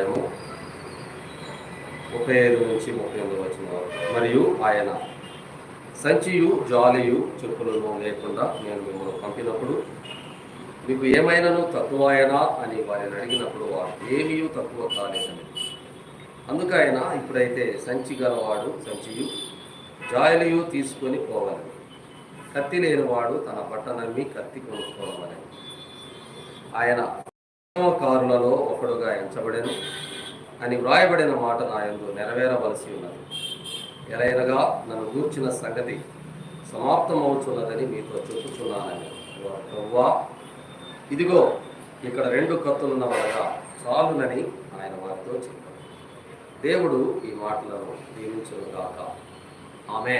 అధ్యాయము ముప్పై ఐదు నుంచి ముప్పై ఎనిమిది వచ్చిన మరియు ఆయన సంచియు జాలియు చెప్పులను లేకుండా నేను మిమ్మల్ని పంపినప్పుడు మీకు ఏమైనాను తక్కువైనా అని వారిని అడిగినప్పుడు వారు ఏమీ తక్కువ కాలేదని. అందుకైన ఇప్పుడైతే సంచి గలవాడు సంచియు జాయలియు తీసుకొని పోవాలని కత్తి లేనివాడు తన బట్ట నమ్మి కత్తి కొనుక్కోవాలని ఆయన కారులలో ఒకడుగా ఎంచబడెను అని వ్రాయబడిన మాట నాయందు నెరవేరవలసి ఉన్నది. ఎలైనగా నన్ను గూర్చిన సంగతి సమాప్తమవుతున్నదని మీతో చెప్పుచున్నానని ప్రవ్వా ఇదిగో ఇక్కడ రెండు కత్తులున్న వలగా చాలునని ఆయన వారితో చెప్పారు దేవుడు ఈ మాటలను దీవించను గాక. ఆమె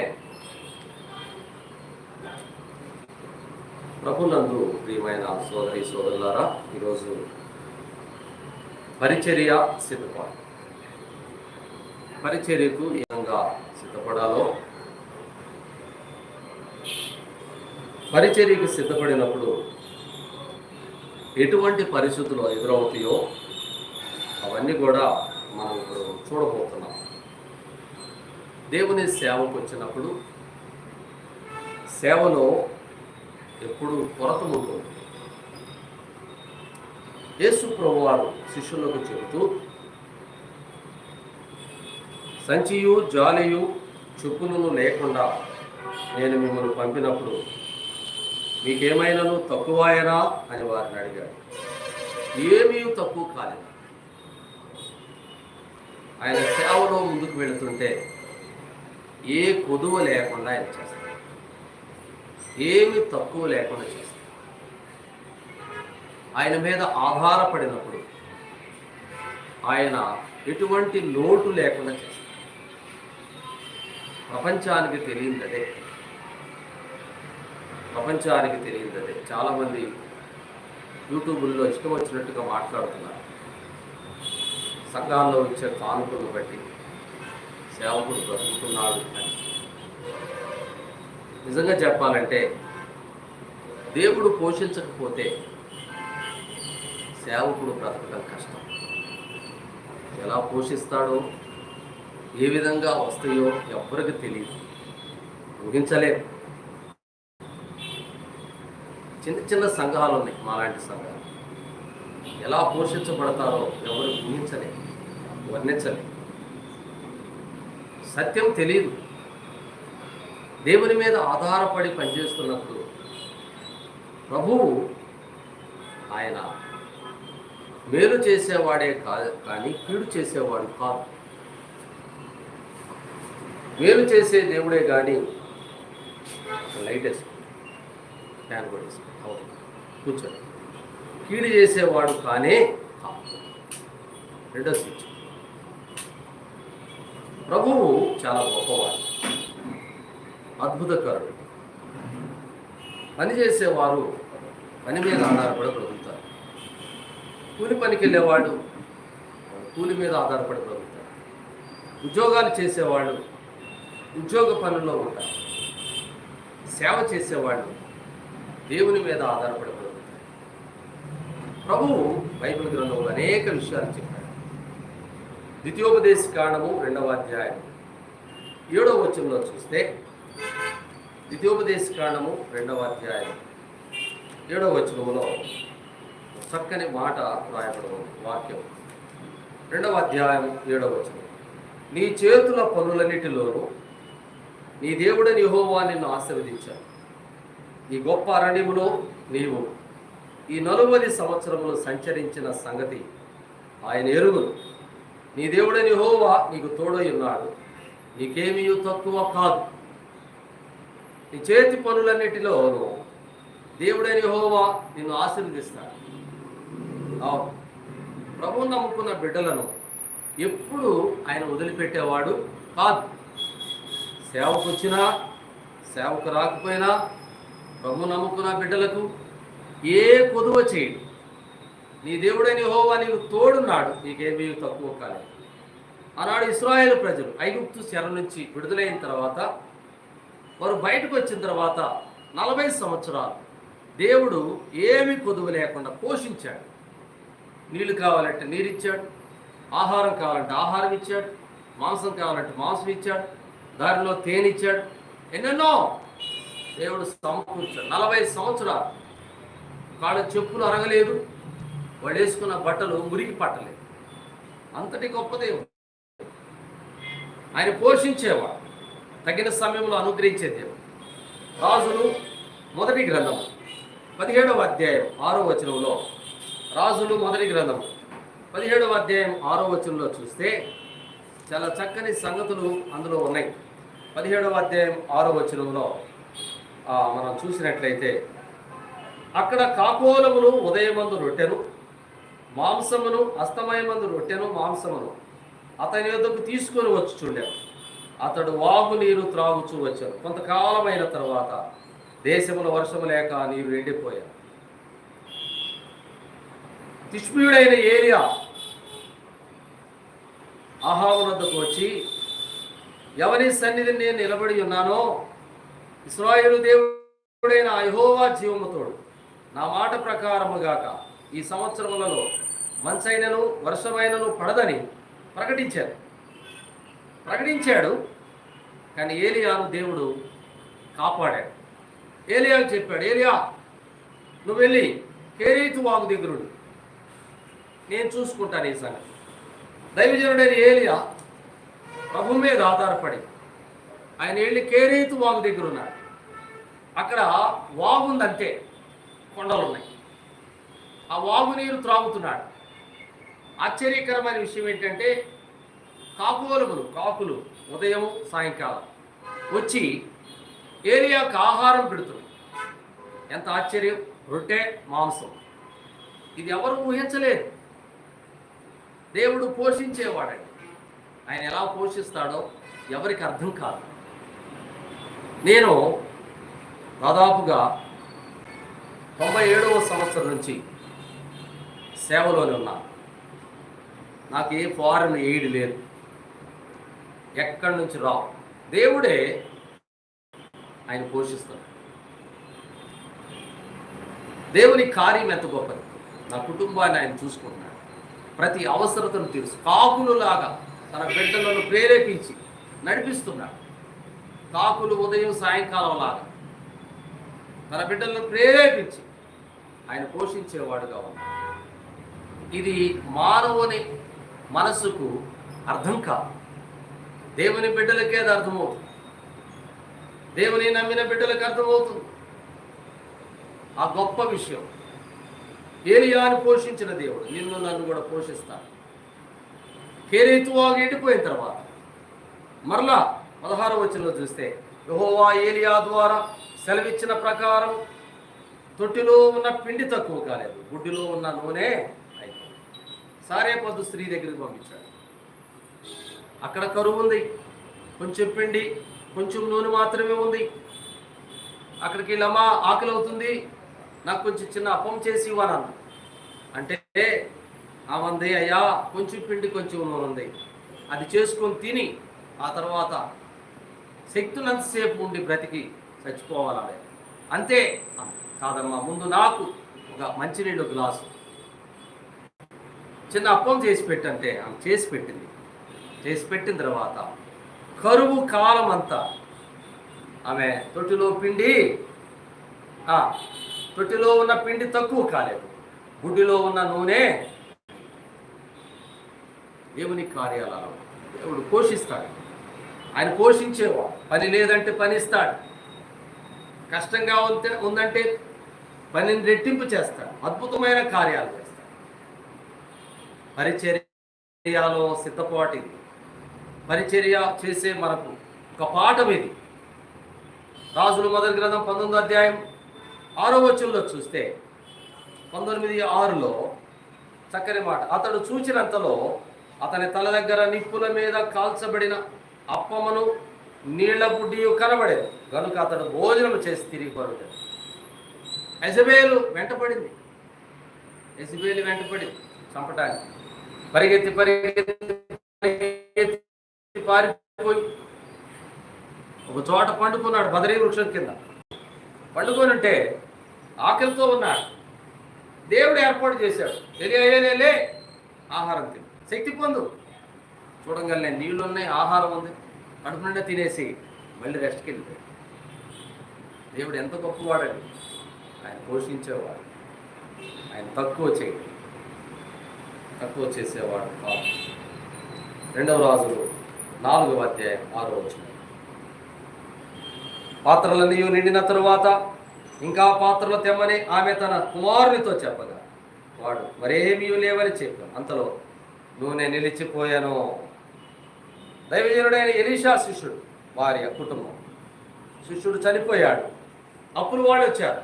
ప్రభునందు ప్రియమైన సోదరి సోదరులారా ఈరోజు పరిచర్య సిద్ధపడాలి. పరిచర్యకు ఏ విధంగా సిద్ధపడాలో పరిచర్యకు సిద్ధపడినప్పుడు ఎటువంటి పరిస్థితులు ఎదురవుతాయో అవన్నీ కూడా మనం ఇప్పుడు చూడబోతున్నాం. దేవుని సేవకు వచ్చినప్పుడు సేవలో ఎప్పుడు కొరత ఉంటుంది. యేసు ప్రభువారు శిష్యులకు చెబుతూ సంచియు జాలియు చుక్కులను లేకుండా నేను మిమ్మల్ని పంపినప్పుడు మీకేమైనాను తక్కువయనా అని వారిని అడిగాడు. ఏమీ తక్కువ కాలేదు. ఆయన సేవలో ముందుకు వెళుతుంటే ఏ కొదువ లేకుండా ఆయన చేస్తాడు. ఏమి తక్కువ లేకుండా ఆయన మీద ఆధారపడినప్పుడు ఆయన ఎటువంటి లోటు లేకుండా చేస్తాడు. ప్రపంచానికి తెలియదు అదే. ప్రపంచానికి తెలియదు అదే. చాలామంది యూట్యూబుల్లో ఇష్టం వచ్చినట్టుగా మాట్లాడుతున్నారు. సంఘాల్లో ఇచ్చే కానుకలను బట్టి సేవకుడు బ్రతుకుతున్నాడు అని. నిజంగా చెప్పాలంటే దేవుడు పోషించకపోతే సేవకుడు బ్రతకడం కష్టం. ఎలా పోషిస్తాడో ఏ విధంగా వస్తాయో ఎవ్వరికి తెలియదు ఊహించలేరు చిన్న చిన్న సంఘాలు ఉన్నాయి మాలాంటి సంఘాలు. ఎలా పోషించబడతారో ఎవరు ఊహించలే వర్ణించలేము సత్యం తెలియదు దేవుని మీద ఆధారపడి పనిచేస్తున్నప్పుడు ప్రభువు ఆయన మేలు చేసేవాడే కాదు కానీ కీడు చేసేవాడు కాదు. మేలు చేసే దేవుడే కానీ లైట్ వేసుకో. ఫ్యాన్ కూడా వేసుకో. అవును. కూర్చోండి. కీడు చేసేవాడు కానే రెండో స్విచ్. ప్రభువు చాలా గొప్పవాడు. అద్భుతకరుడు. పని చేసేవారు పని మీద ఆధారపడి కూలి పనికి వెళ్ళేవాడు కూలి మీద ఆధారపడి బ్రతుకుతాడు. ఉద్యోగాలు చేసేవాళ్ళు ఉద్యోగ పనుల్లో ఉంటారు సేవ చేసేవాళ్ళు దేవుని మీద ఆధారపడి బ్రతుకుతారు ప్రభువు బైబిల్ గ్రంథంలో అనేక విషయాలు చెప్పాడు. ద్వితీయోపదేశ కాండము రెండవ అధ్యాయం. ఏడవ వచనంలో చూస్తే ద్వితీయోపదేశ కాండము రెండవ అధ్యాయం. ఏడవ వచనములో చక్కని మాట రాయబడి వాక్యం. రెండవ అధ్యాయం ఏడవ వచనం. నీ చేతుల పనులన్నిటిలోనూ నీ దేవుడని యెహోవా నిన్ను ఆశీర్వదించాడు. ఈ గొప్ప అరణ్యములో నీవు ఈ నలువది సంవత్సరములు సంచరించిన సంగతి ఆయన ఎరుగును. నీ దేవుడని హోవా నీకు తోడై ఉన్నాడు. నీకేమీ తక్కువ కాదు. నీ చేతి పనులన్నిటిలోనూ దేవుడని హోవా నిన్ను ఆశీర్వదిస్తాడు. అవును. ప్రభు నమ్ముకున్న బిడ్డలను ఎప్పుడు ఆయన వదిలిపెట్టేవాడు కాదు. సేవకు వచ్చినా సేవకు రాకపోయినా ప్రభు నమ్ముకున్న బిడ్డలకు ఏ కొదువ చేయడు. నీ దేవుడని హోవా నీకు తోడున్నాడు. నీకేమీ తక్కువ కాలేదు. ఆనాడు ఇస్రాయేల్ ప్రజలు ఐగుప్తు చెర నుంచి విడుదలైన తర్వాత వారు బయటకు వచ్చిన తర్వాత నలభై సంవత్సరాలు దేవుడు ఏమి కొదువు లేకుండా పోషించాడు. నీళ్ళు కావాలంటే నీరిచ్చాడు ఆహారం కావాలంటే ఆహారం ఇచ్చాడు మాంసం కావాలంటే మాంసం ఇచ్చాడు దారిలో తేనె ఇచ్చాడు. ఎన్నెన్నో! దేవుడు సమకూర్చాడు. నలభై సంవత్సరాలు కాళ్ళ చెప్పులు అరగలేదు వాడు వేసుకున్న బట్టలు మురికి పట్టలేదు. అంతటి గొప్ప దేవుడు. ఆయన పోషించేవాడు తగిన సమయంలో అనుగ్రహించే దేవుడు. రాజులు మొదటి గ్రంథం పదిహేడవ అధ్యాయం ఆరో వచనంలో రాజులు మొదటి గ్రంథం. పదిహేడవ అధ్యాయం ఆరో వచనంలో చూస్తే చాలా చక్కని సంగతులు అందులో ఉన్నాయి. పదిహేడవ అధ్యాయం ఆరో వచనంలో మనం చూసినట్లయితే అక్కడ కాకోలమును ఉదయమందు రొట్టెను మాంసమును అస్తమయమందు రొట్టెను మాంసమును అతని యొద్దకు తీసుకొని వచ్చి చూడాడు అతడు వాగు నీరు త్రాగుచూ వచ్చారు కొంతకాలమైన తర్వాత దేశములో వర్షము లేక నీరు ఎండిపోయాడు తిష్మీయుడైన ఏరియా ఆహావునద్దకు వచ్చి ఎవరి సన్నిధిని నేను నిలబడి ఉన్నానో ఇస్రాయేలు దేవుడైన అయహోవా జీవముతోడు నా మాట ప్రకారముగాక ఈ సంవత్సరములలో మంచైనను వర్షమైనను పడదని ప్రకటించాడు ప్రకటించాడు కానీ ఏలియాను దేవుడు కాపాడాడు. ఏలియాకు చెప్పాడు ఏలియా నువ్వు వెళ్ళి కేరీతు వాగు దగ్గరుడు. నేను చూసుకుంటాను ఈ సంగతి. దైవజనుడైన ఏలియా ప్రభు మీద ఆధారపడి ఆయన వెళ్ళి కేరీతు వాగు దగ్గర ఉన్నాడు అక్కడ వాగుందంటే కొండలు ఉన్నాయి. ఆ వాగు నీరు త్రాగుతున్నాడు. ఆశ్చర్యకరమైన విషయం ఏంటంటే కాకులములు కాకులు ఉదయం సాయంకాలం వచ్చి ఏరియాకు ఆహారం పెడుతుంది ఎంత ఆశ్చర్యం! రొట్టె మాంసం. ఇది ఎవరు ఊహించలేదు. దేవుడు పోషించేవాడండి. ఆయన ఎలా పోషిస్తాడో ఎవరికి అర్థం కాదు. నేను దాదాపుగా తొంభై ఏడవ సంవత్సరం నుంచి సేవలోనే ఉన్నాను. నాకు ఏ ఫారెన్ ఎయిడ్ లేదు. ఎక్కడి నుంచి రావు. దేవుడే ఆయన పోషిస్తాడు. దేవుని కార్యం ఎంత గొప్పది? నా కుటుంబాన్ని ఆయన చూసుకుంటున్నాడు. ప్రతి అవసరతను తీర్చు కాకులులాగా తన బిడ్డలను ప్రేరేపించి నడిపిస్తున్నాడు. కాకులు ఉదయం సాయంకాలం లాగా తన బిడ్డలను ప్రేరేపించి ఆయన పోషించేవాడుగా ఉన్నాడు ఇది మానవుని మనసుకు అర్థం కాదు. దేవుని బిడ్డలకే అది అర్థమవుతుంది. దేవుని నమ్మిన బిడ్డలకు అర్థమవుతుంది. ఆ గొప్ప విషయం. ఏలియాని పోషించిన దేవుడు. నిన్ను నన్ను కూడా పోషిస్తాడు కేరేతువాగా ఎండిపోయిన తర్వాత మరలా పదహారు వచనంలో చూస్తే యహోవా ఏలియా ద్వారా సెలవిచ్చిన ప్రకారం తొట్టిలో ఉన్న పిండి తక్కువ కాలేదు గుడ్డిలో ఉన్న నూనె అయిపోయింది. సారే పొద్దు స్త్రీ దగ్గరికి పంపించాడు. అక్కడ కరువు ఉంది కొంచెం పిండి కొంచెం నూనె మాత్రమే ఉంది. అక్కడికి లమా ఆకలి అవుతుంది నాకు కొంచెం చిన్న అప్పం చేసి ఇవ్వనన్న అంటే ఆ మంది అయ్యా కొంచెం పిండి కొంచెం నూనె ఉంది అది చేసుకొని తిని ఆ తర్వాత శక్తులంతసేపు ఉండి బ్రతికి చచ్చిపోవాలి అంతే. కాదమ్మా ముందు నాకు ఒక మంచినీళ్ళు గ్లాసు. చిన్న అప్పం చేసి పెట్టంటే ఆమె చేసి పెట్టింది. చేసి పెట్టిన తర్వాత కరువు కాలం అంతా ఆమె తొట్టిలో పిండి ఆ, తొట్టిలో ఉన్న పిండి తక్కువ కాలేదు. గుడ్డిలో ఉన్న నూనె దేవుని కార్యాలయం. దేవుడు పోషిస్తాడు. ఆయన పోషించేవాడు. పని లేదంటే పని ఇస్తాడు. కష్టంగా ఉంటే ఉందంటే పనిని రెట్టింపు చేస్తాడు. అద్భుతమైన కార్యాలు చేస్తాడు. పరిచర్యలో సిద్ధపాటు ఇది. పరిచర్య చేసే మనకు ఒక పాఠం ఇది. రాజుల మొదటి గ్రంథం పంతొమ్మిదో అధ్యాయం ఆరో వచనంలో చూస్తే పంతొమ్మిది ఆరులో చక్కని మాట. అతడు చూచినంతలో అతని తల దగ్గర నిప్పుల మీద కాల్చబడిన అప్పమను నీళ్ళ బుడ్డియు కనబడేది కనుక అతడు భోజనం చేసి తిరిగి పరుగాడు యజబేలు వెంటపడింది. యజబేలు వెంటపడింది. చంపటానికి. పరిగెత్తి పరిగెత్తి పరిగెత్తి పారిపోయి ఒక చోట పండుకున్నాడు బదరీ వృక్షం కింద. పండుకొని ఉంటే ఆకలితో ఉన్నాడు దేవుడు ఏర్పాటు చేశాడు. తెలియలేలే ఆహారం తిను. శక్తి పొందు. చూడంగానే నీళ్ళు ఉన్నాయి ఆహారం ఉంది. కడుపు నిండా తినేసి మళ్ళీ రెస్ట్కి వెళ్ళిపోయాడు. దేవుడు ఎంత గొప్పవాడండి. ఆయన పోషించేవాడు. ఆయన తక్కువ చేయ. తక్కువ చేసేవాడు కాదు రెండవ రాజులు నాలుగవ అధ్యాయం ఆరో వచ్చిన పాత్రలన్నీ నిండిన తరువాత ఇంకా పాత్రలు తెమ్మని ఆమె తన కుమారునితో చెప్పగా వాడు మరేమీ లేవని చెప్పాను అంతలో నూనె నిలిచిపోయాను. దైవజనుడైన ఎలీషా శిష్యుడు భార్య కుటుంబం. శిష్యుడు చనిపోయాడు. అప్పుడు వాళ్ళు వచ్చారు.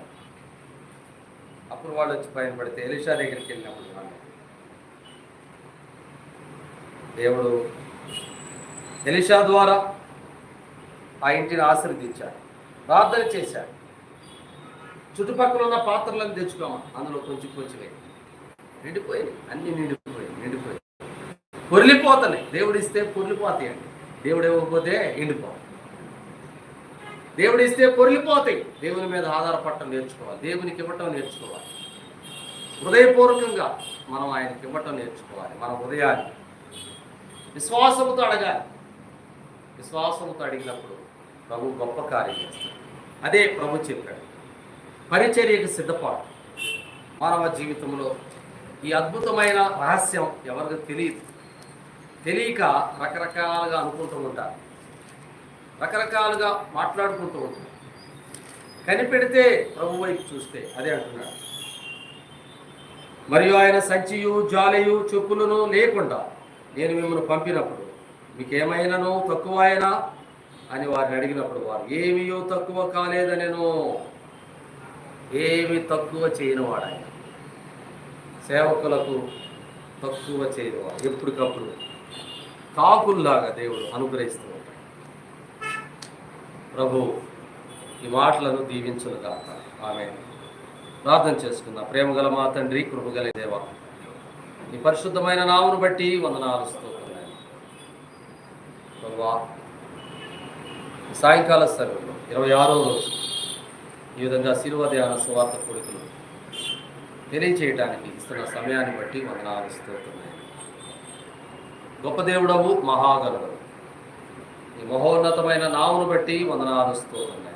అప్పుడు వాళ్ళు వచ్చి పైన పడితే ఎలీషా దగ్గరికి వెళ్ళినప్పుడు వాళ్ళు దేవుడు ఎలీషా ద్వారా ఆ ఇంటిని ఆశీర్వదించాడు ప్రార్థన చేశాడు చుట్టుపక్కల ఉన్న పాత్రలను తెచ్చుకోమా. అందులో కొంచెం కొంచెమే. నిండిపోయినాయి నిండిపోయి అన్ని నిండిపోయి నిండిపోయి పొరిలిపోతున్నాయి దేవుడు ఇస్తే అండి దేవుడు ఇవ్వకపోతే ఎండిపో దేవుడు ఇస్తే పొరిలిపోతాయి. దేవుని మీద ఆధారపడటం నేర్చుకోవాలి. దేవునికి ఇవ్వటం నేర్చుకోవాలి. హృదయపూర్వకంగా మనం ఆయనకి ఇవ్వటం నేర్చుకోవాలి. మన హృదయాన్ని. విశ్వాసముతో అడగాలి. విశ్వాసముతో అడిగినప్పుడు ప్రభు గొప్ప కార్యం చేస్తాడు. అదే ప్రభు చెప్పాడు. పరిచర్యకు సిద్ధపాటు. మానవ జీవితంలో ఈ అద్భుతమైన రహస్యం ఎవరికి తెలియదు. తెలియక రకరకాలుగా అనుకుంటూ ఉంటారు. రకరకాలుగా మాట్లాడుకుంటూ ఉంటారు. కనిపెడితే ప్రభు వైపు చూస్తే అదే అంటున్నాడు. మరియు ఆయన సంచియు జాలియు చెప్పులను లేకుండా నేను మిమ్మల్ని పంపినప్పుడు మీకేమైనానో తక్కువ అయినా అని వారిని అడిగినప్పుడు వారు ఏమీయో తక్కువ కాలేదనెను. ఏమి తక్కువ చేయనివాడు ఆయన సేవకులకు తక్కువ చేయనివాడు. ఎప్పటికప్పుడు కాకుల్లాగా దేవుడు అనుగ్రహిస్తూ ఉంటాడు. ప్రభు ఈ మాటలను దీవించును కాక ఆమె ప్రార్థన చేసుకున్న ప్రేమ గల మా తండ్రి కృపగల దేవ. ఈ పరిశుద్ధమైన నామును బట్టి వందనాలు స్తోత్రాలు. ప్రభువా సాయంకాల సమయంలో ఇరవై ఆరో రోజు ఈ విధంగా శిలువ ధ్యాన సువార్త కొడుకులు తెలియచేయడానికి ఇస్తున్న సమయాన్ని బట్టి వందనాలు స్తోత్రమైన గొప్ప దేవుడవు మహాగణుడు. ఈ మహోన్నతమైన నావును బట్టి వందనాలు స్తోత్రమైన